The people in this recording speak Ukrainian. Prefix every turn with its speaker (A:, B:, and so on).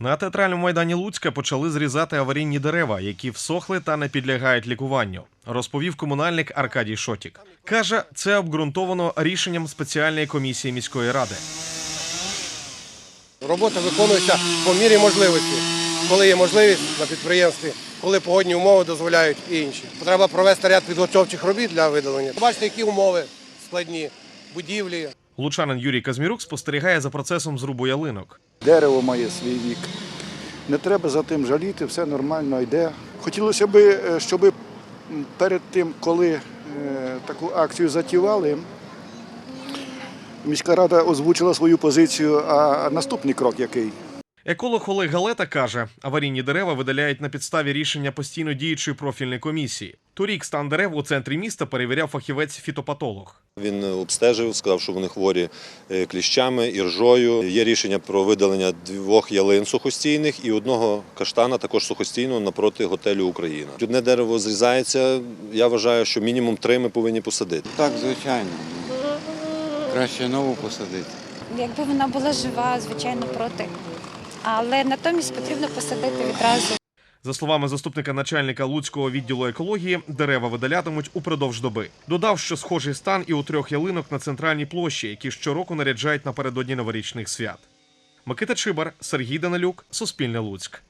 A: На театральному майдані Луцька почали зрізати аварійні дерева, які всохли та не підлягають лікуванню, розповів комунальник Аркадій Шотік. Каже, це обґрунтовано рішенням спеціальної комісії міської ради.
B: Робота виконується по мірі можливості, коли є можливість на підприємстві, коли погодні умови дозволяють і інші. Треба провести ряд підготовчих робіт для видалення. Бачите, які умови складні, будівлі.
A: Лучанин Юрій Казмірук спостерігає за процесом зрубу ялинок.
C: Дерево має свій вік. Не треба за тим жаліти, все нормально йде. Хотілося б, щоб перед тим, коли е, таку акцію затівали, міська рада озвучила свою позицію, а наступний крок який?
A: Еколог Олег Галета каже, аварійні дерева видаляють на підставі рішення постійно діючої профільної комісії. Торік стан дерев у центрі міста перевіряв фахівець фітопатолог.
D: Він обстежив, сказав, що вони хворі е, кліщами, іржою. Є рішення про видалення двох ялин сухостійних і одного каштана, також сухостійного, напроти готелю Україна. Одне дерево зрізається. Я вважаю, що мінімум три ми повинні посадити.
E: Так, звичайно. Краще нову посадити.
F: Якби вона була жива, звичайно, проти. Але натомість потрібно посадити відразу.
A: За словами заступника начальника Луцького відділу екології, дерева видалятимуть упродовж доби. Додав, що схожий стан і у трьох ялинок на центральній площі, які щороку наряджають напередодні новорічних свят. Микита Чибар, Сергій Данилюк, Суспільне Луцьк.